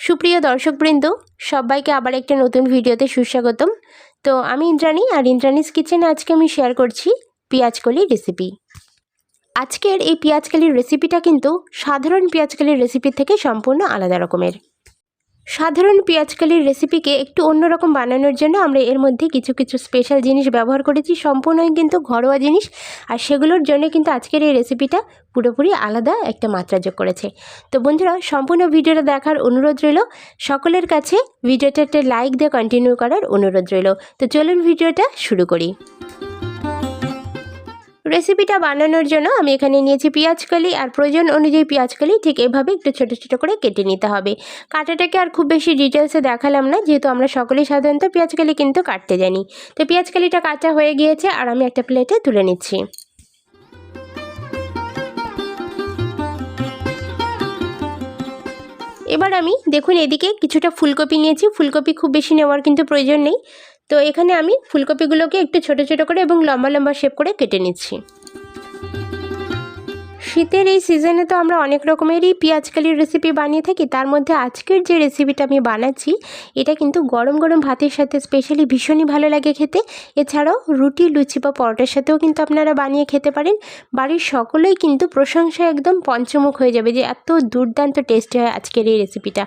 সুপ্রিয় দর্শকবৃন্দ, সবাইকে আবার একটা নতুন ভিডিওতে সুস্বাগতম। তো আমি ইন্দ্রাণী আর ইন্দ্রাণীস কিচেনে আজকে আমি শেয়ার করছি পেঁয়াজকলির রেসিপি আজকের এই পেঁয়াজকলির রেসিপিটা কিন্তু সাধারণ পেঁয়াজকলির রেসিপির থেকে সম্পূর্ণ আলাদা রকমের। সাধারণ পেঁয়াজকালির রেসিপিকে একটু অন্যরকম বানানোর জন্য আমরা এর মধ্যে কিছু কিছু স্পেশাল জিনিস ব্যবহার করেছি। সম্পূর্ণই কিন্তু ঘরোয়া জিনিস। আর সেগুলোর জন্য কিন্তু আজকের এই রেসিপিটা পুরোপুরি আলাদা একটা মাত্রা যোগ করেছে। তো বন্ধুরা, সম্পূর্ণ ভিডিওটা দেখার অনুরোধ রইল। সকলের কাছে ভিডিওটা একটা লাইক দিয়ে কন্টিনিউ করার অনুরোধ রইল। তো চলুন ভিডিওটা শুরু করি। রেসিপিটা বানানোর জন্য আমি এখানে নিয়েছি পেঁয়াজকলি আর প্রয়োজন অনুযায়ী পেঁয়াজকলি ঠিক এভাবে একটু ছোটো ছোটো করে কেটে নিতে হবে। কাটাটাকে আর খুব বেশি ডিটেলসে দেখালাম না, যেহেতু আমরা সকলেই সাধারণত পেঁয়াজকলি কিন্তু কাটতে জানি। তো পেঁয়াজকলিটা কাটা হয়ে গিয়েছে আর আমি একটা প্লেটে তুলে নিচ্ছি। এবার আমি দেখুন এদিকে কিছুটা ফুলকপি নিয়েছি, ফুলকপি খুব বেশি নেওয়ার কিন্তু প্রয়োজন নেই। তো এখানে আমি ফুলকপিগুলোকে একটু ছোট ছোট করে এবং লম্বা লম্বা শেপ করে কেটে নিচ্ছি। শীতের এই সিজনে তো আমরা অনেক রকমেরই পেঁয়াজকালির রেসিপি বানিয়ে থাকি। তার মধ্যে আজকের যে রেসিপিটা আমি বানাচ্ছি, এটা কিন্তু গরম গরম ভাতের সাথে স্পেশালি ভীষণই ভালো লাগে খেতে। এছাড়াও রুটি, লুচি বা পরোটার সাথেও কিন্তু আপনারা বানিয়ে খেতে পারেন। বাড়ির সকলেই কিন্তু প্রশংসা একদম পঞ্চমুখ হয়ে যাবে যে এত দুর্দান্ত টেস্টি হয় আজকের এই রেসিপিটা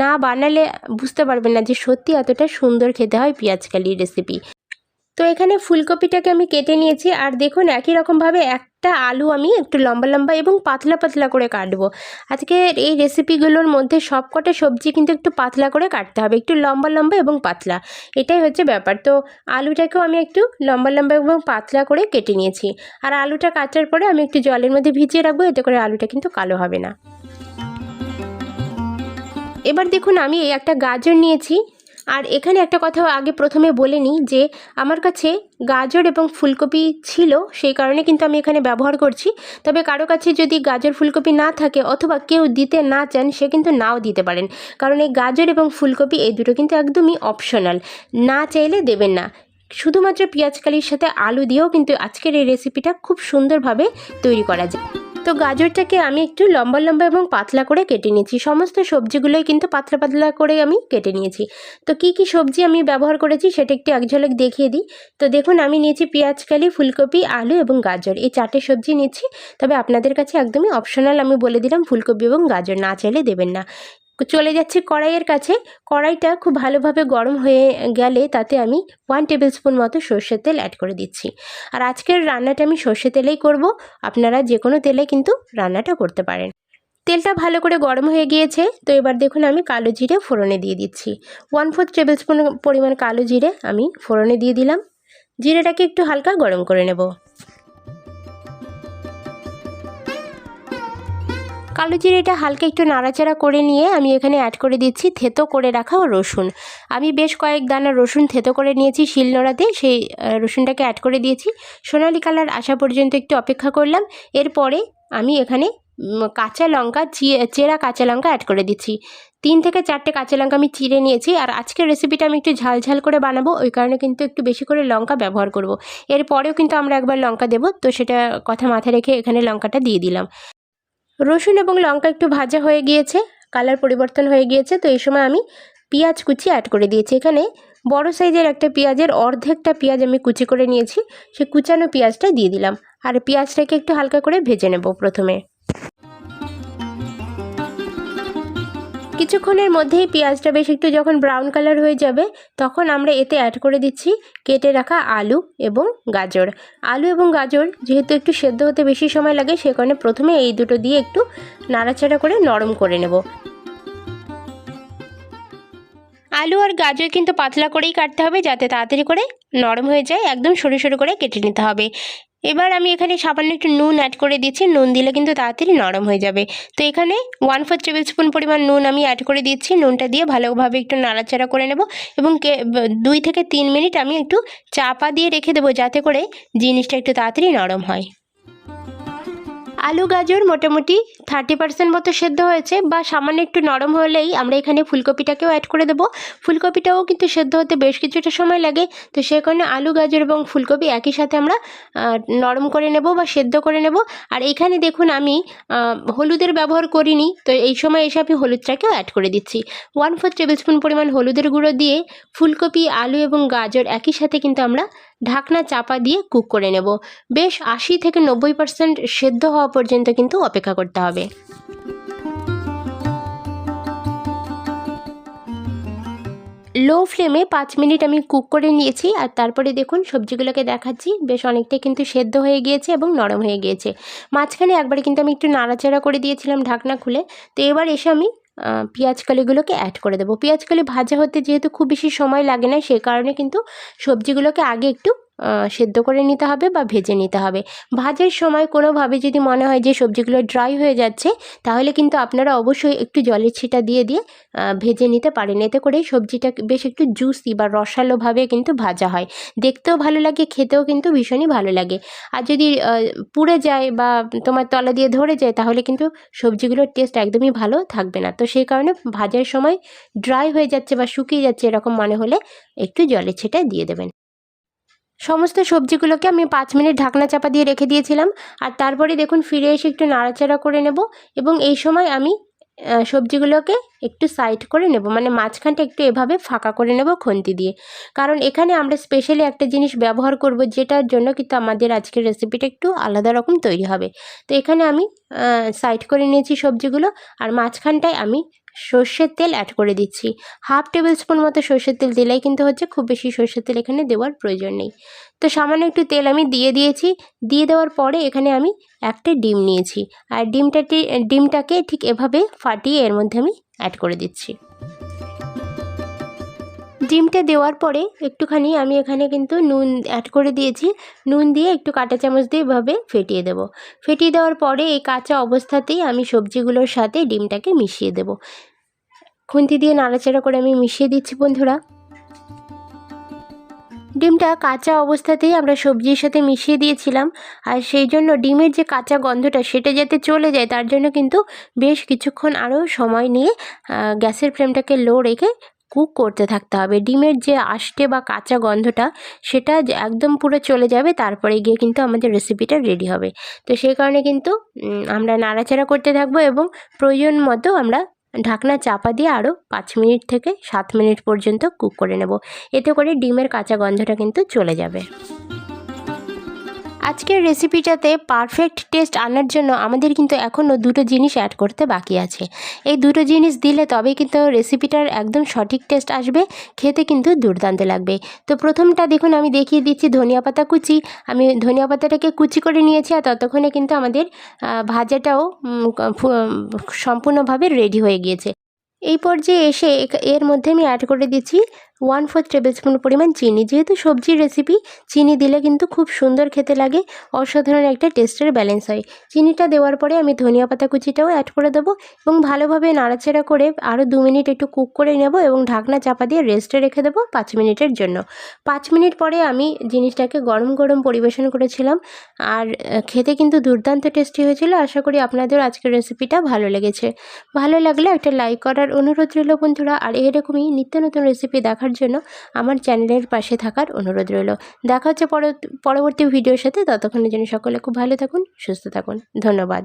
না বানালে বুঝতে পারবেন না যে সত্যি এতটা সুন্দর খেতে হয় পেঁয়াজকালির রেসিপি তো এখানে ফুলকপিটাকে আমি কেটে নিয়েছি আর দেখুন একই রকমভাবে একটা আলু আমি একটু লম্বা লম্বা এবং পাতলা পাতলা করে কাটবো। আজকে এই রেসিপিগুলোর মধ্যে সবকটা সবজি কিন্তু একটু পাতলা করে কাটতে হবে, একটু লম্বা লম্বা এবং পাতলা। এটাই হচ্ছে ব্যাপার। তো আলুটাকেও আমি একটু লম্বা লম্বা এবং পাতলা করে কেটে নিয়েছি। আর আলুটা কাটার পরে আমি একটু জলের মধ্যে ভিজিয়ে রাখব, এতে করে আলুটা কিন্তু কালো হবে না। এবার দেখুন আমি একটা গাজর নিয়েছি। আর এখানে একটা কথা আগে প্রথমে বলে নিই যে আমার কাছে গাজর এবং ফুলকপি ছিল, সেই কারণে কিন্তু আমি এখানে ব্যবহার করছি। তবে কারও কাছে যদি গাজর, ফুলকপি না থাকে অথবা কেউ দিতে না চান, সে কিন্তু নাও দিতে পারেন। কারণ এই গাজর এবং ফুলকপি এই দুটো কিন্তু একদমই অপশনাল না চাইলে দেবেন না। শুধুমাত্র পেঁয়াজকালির সাথে আলু দিয়েও কিন্তু আজকের এই রেসিপিটা খুব সুন্দরভাবে তৈরি করা যায়। তো গাজরটাকে আমি একটু লম্বা লম্বা এবং পাতলা করে কেটে নিয়েছি। সমস্ত সবজিগুলোই কিন্তু পাতলা পাতলা করে আমি কেটে নিয়েছি। তো কি কি সবজি আমি ব্যবহার করেছি সেটা একটু এক ঝলক দেখিয়ে দিই। তো দেখুন, আমি নিয়েছি পেঁয়াজ, কালি, ফুলকপি, আলু এবং গাজর। এই চারটে সবজি নিচ্ছি তবে আপনাদের কাছে একদমই অপশনাল আমি বলে দিলাম ফুলকপি এবং গাজর। না চাইলে দেবেন না। চলে যাচ্ছি কড়াইয়ের কাছে। কড়াইটা খুব ভালোভাবে গরম হয়ে গেলে তাতে আমি ওয়ান টেবিল স্পুন মতো সর্ষের তেল অ্যাড করে দিচ্ছি। আর আজকের রান্নাটা আমি সর্ষে তেলেই করব। আপনারা যে কোনো তেলে কিন্তু রান্নাটা করতে পারেন। তেলটা ভালো করে গরম হয়ে গিয়েছে। তো এবার দেখুন আমি কালো জিরে ফোড়নে দিয়ে দিচ্ছি। ওয়ান ফোর্থ টেবিল স্পুন পরিমাণ কালো জিরে আমি ফোড়নে দিয়ে দিলাম। জিরেটাকে একটু হালকা গরম করে নেব। কালো জিরেটা হালকা একটু নাড়াচাড়া করে নিয়ে আমি এখানে অ্যাড করে দিচ্ছি থেতো করে রাখা রসুন। আমি বেশ কয়েক দানা রসুন থেতো করে নিয়েছি শিলনোড়াতে সেই রসুনটাকে অ্যাড করে দিয়েছি। সোনালি কালার আসা পর্যন্ত একটু অপেক্ষা করলাম। এরপরে আমি এখানে কাঁচা লঙ্কা চেরা কাঁচা লঙ্কা অ্যাড করে দিচ্ছি। তিন থেকে চারটে কাঁচা লঙ্কা আমি চিড়ে নিয়েছি আর আজকের রেসিপিটা আমি একটু ঝাল ঝাল করে বানাবো, ওই কারণে কিন্তু একটু বেশি করে লঙ্কা ব্যবহার করব। এরপরেও কিন্তু আমরা একবার লঙ্কা দেবো, তো সেটা কথা মাথায় রেখে এখানে লঙ্কাটা দিয়ে দিলাম। রসুন এবং লঙ্কা একটু ভাজা হয়ে গিয়েছে, কালার পরিবর্তন হয়ে গিয়েছে, তো এই সময় আমি পেঁয়াজ কুচি অ্যাড করে দিয়েছি। এখানে বড় সাইজের একটা পেঁয়াজের অর্ধেকটা পেঁয়াজ আমি কুচি করে নিয়েছি সে কুচানো পেঁয়াজটা দিয়ে দিলাম। আর পেঁয়াজটাকে একটু হালকা করে ভেজে নেব প্রথমে। কিছুক্ষণের মধ্যেই পেঁয়াজটা বেশ একটু যখন ব্রাউন কালার হয়ে যাবে, তখন আমরা এতে অ্যাড করে দিচ্ছি কেটে রাখা আলু এবং গাজর। আলু এবং গাজর যেহেতু একটু সেদ্ধ হতে বেশি সময় লাগে, সে কারণে প্রথমে এই দুটো দিয়ে একটু নাড়াচাড়া করে নরম করে নেব। আলু আর গাজর কিন্তু পাতলা করেই কাটতে হবে, যাতে তাড়াতাড়ি করে নরম হয়ে যায়, একদম সরু সরু করে কেটে নিতে হবে। এবার আমি এখানে সামান্য একটু নুন অ্যাড করে দিচ্ছি। নুন দিলে কিন্তু তাড়াতাড়ি নরম হয়ে যাবে। তো এখানে ওয়ান ফোর টেবিল স্পুন পরিমাণ নুন আমি অ্যাড করে দিচ্ছি। নুনটা দিয়ে ভালোভাবে একটু নাড়াচাড়া করে নেব এবং দুই থেকে তিন মিনিট আমি একটু চাপা দিয়ে রেখে দেবো যাতে করে জিনিসটা একটু তাড়াতাড়ি নরম হয়। আলু, গাজর মোটামুটি থার্টি পার্সেন্ট মতো সেদ্ধ হয়েছে বা সামান্য একটু নরম হলেই আমরা এখানে ফুলকপিটাকেও অ্যাড করে দেবো। ফুলকপিটাও কিন্তু সেদ্ধ হতে বেশ কিছুটা সময় লাগে, তো সেই কারণে আলু, গাজর এবং ফুলকপি একই সাথে আমরা নরম করে নেব বা সেদ্ধ করে নেব। আর এখানে দেখুন আমি হলুদের ব্যবহার করিনি, তো এই সময় এসে আমি হলুদটাকেও অ্যাড করে দিচ্ছি। ওয়ান ফোর টেবিল স্পুন পরিমাণ হলুদের গুঁড়ো দিয়ে ফুলকপি, আলু এবং গাজর একই সাথে কিন্তু আমরা ঢাকনা চাপা দিয়ে কুক করে নেব। বেশ আশি থেকে নব্বই পার্সেন্ট সেদ্ধ হওয়া পর্যন্ত কিন্তু অপেক্ষা করতে হবে। লো ফ্লেমে পাঁচ মিনিট আমি কুক করে নিয়েছি আর তারপরে দেখুন সবজিগুলোকে দেখাচ্ছি। বেশ অনেকটাই কিন্তু সেদ্ধ হয়ে গিয়েছে এবং নরম হয়ে গিয়েছে। মাঝখানে একবার কিন্তু আমি একটু নাড়াচাড়া করে দিয়েছিলাম ঢাকনা খুলে। তো এবার এসে আমি আহ, পেঁয়াজ কলিগুলোকে অ্যাড করে দেবো। পেঁয়াজ কলি ভাজা হতে যেহেতু খুব বেশি সময় লাগে না সে কারণে কিন্তু সবজিগুলোকে আগে একটু সেদ্ধ করে নিতে হবে বা ভেজে নিতে হবে। ভাজার সময় কোনোভাবে যদি মনে হয় যে সবজিগুলো ড্রাই হয়ে যাচ্ছে, তাহলে কিন্তু আপনারা অবশ্যই একটু জলের ছিটা দিয়ে দিয়ে ভেজে নিতে পারেন। এতে করে সবজিটা বেশ একটু জুসি বা রসালোভাবে কিন্তু ভাজা হয়। দেখতেও ভালো লাগে, খেতেও কিন্তু ভীষণই ভালো লাগে। আর যদি পুড়ে যায় বা তোমার তলা দিয়ে ধরে যায়, তাহলে কিন্তু সবজিগুলোর টেস্ট একদমই ভালো থাকবে না। তো সেই কারণে ভাজার সময় ড্রাই হয়ে যাচ্ছে বা শুকিয়ে যাচ্ছে এরকম মনে হলে একটু জলের ছিটা দিয়ে দেবেন। সমস্ত সবজিগুলোকে আমি পাঁচ মিনিট ঢাকনা চাপা দিয়ে রেখে দিয়েছিলাম। আর তারপরে দেখুন, ফিরে এসে একটু নাড়াচাড়া করে নেব এবং এই সময় আমি সবজিগুলোকে একটু সাইড করে নেব। মানে মাঝখানটা একটু এভাবে ফাঁকা করে নেব খুন্তি দিয়ে। কারণ এখানে আমরা স্পেশালি একটা জিনিস ব্যবহার করব যেটার জন্য কিন্তু আমাদের আজকের রেসিপিটা একটু আলাদা রকম তৈরি হবে। তো এখানে আমি সাইড করে নিয়েছি সবজিগুলো। আর মাঝখানটায় আমি সর্ষের তেল অ্যাড করে দিচ্ছি। হাফ টেবিল স্পুন মতো সর্ষের তেল দিলেই কিন্তু হচ্ছে খুব বেশি সর্ষের তেল এখানে দেওয়ার প্রয়োজন নেই। তো সামান্য একটু তেল আমি দিয়ে দিয়েছি। দিয়ে দেওয়ার পরে এখানে আমি একটা ডিম নিয়েছি। আর ডিমটাটি ডিমটাকে ঠিক এভাবে ফাটিয়ে এর মধ্যে আমি অ্যাড করে দিচ্ছি। ডিমটা দেওয়ার পরে একটুখানি আমি এখানে কিন্তু নুন অ্যাড করে দিয়েছি। নুন দিয়ে একটু কাঁটা চামচ দিয়ে এভাবে ফেটিয়ে দেব। ফেটিয়ে দেওয়ার পরে এই কাঁচা অবস্থাতেই আমি সবজিগুলোর সাথে ডিমটাকে মিশিয়ে দেব। খুন্তি দিয়ে নাড়াচাড়া করে আমি মিশিয়ে দিচ্ছি বন্ধুরা। ডিমটা কাঁচা অবস্থাতেই আমরা সবজির সাথে মিশিয়ে দিয়েছিলাম। আর সেই জন্য ডিমের যে কাঁচা গন্ধটা সেটা যাতে চলে যায়, তার জন্য কিন্তু বেশ কিছুক্ষণ আরও সময় নিয়ে গ্যাসের ফ্লেমটাকে লো রেখে কুক করতে থাকতে হবে। ডিমের যে আষ্টে বা কাঁচা গন্ধটা, সেটা একদম পুরো চলে যাবে, তারপরে গিয়ে কিন্তু আমাদের রেসিপিটা রেডি হবে। তো সেই কারণে কিন্তু আমরা নাড়াচাড়া করতে থাকব এবং প্রয়োজন মতো আমরা ঢাকনা চাপা দিয়ে আরও পাঁচ মিনিট থেকে সাত মিনিট পর্যন্ত কুক করে নেব। এতে করে ডিমের কাঁচা গন্ধটা কিন্তু চলে যাবে। আজকের রেসিপিটাতে পারফেক্ট টেস্ট আনার জন্য আমাদের কিন্তু এখনও দুটো জিনিস অ্যাড করতে বাকি আছে। এই দুটো জিনিস দিলে তবে কিন্তু রেসিপিটার একদম সঠিক টেস্ট আসবে, খেতে কিন্তু দুর্দান্ত লাগবে। তো প্রথমটা দেখুন, আমি দেখিয়ে দিচ্ছি ধনিয়া পাতা কুচি। আমি ধনিয়া পাতাটাকে কুচি করে নিয়েছি আর ততক্ষণে কিন্তু আমাদের ভাজাটাও সম্পূর্ণভাবে রেডি হয়ে গিয়েছে। এই পর্যায়ে এসে এর মধ্যে আমি অ্যাড করে দিচ্ছি ওয়ান ফোর্থ টেবিল স্পুন পরিমাণ চিনি। যেহেতু সবজির রেসিপি চিনি দিলে কিন্তু খুব সুন্দর খেতে লাগে, অসাধারণ একটা টেস্টের ব্যালেন্স হয়। চিনিটা দেওয়ার পরে আমি ধনিয়া পাতা কুচিটাও অ্যাড করে দেবো এবং ভালোভাবে নাড়াচাড়া করে আরও দু মিনিট একটু কুক করে নেব এবং ঢাকনা চাপা দিয়ে রেস্টে রেখে দেবো পাঁচ মিনিটের জন্য। পাঁচ মিনিট পরে আমি জিনিসটাকে গরম গরম পরিবেশন করেছিলাম আর খেতে কিন্তু দুর্দান্ত টেস্টি হয়েছিল। আশা করি আপনাদের আজকের রেসিপিটা ভালো লেগেছে। ভালো লাগলে একটা লাইক করার অনুরোধ রইল বন্ধুরা। আর এরকমই নিত্য নতুন রেসিপি দেখার জন্য আমার চ্যানেলের পাশে থাকার অনুরোধ রইল। দেখা হচ্ছে পরবর্তী ভিডিওর সাথে। ততক্ষণের জন্য সকলে খুব ভালো থাকুন, সুস্থ থাকুন। ধন্যবাদ।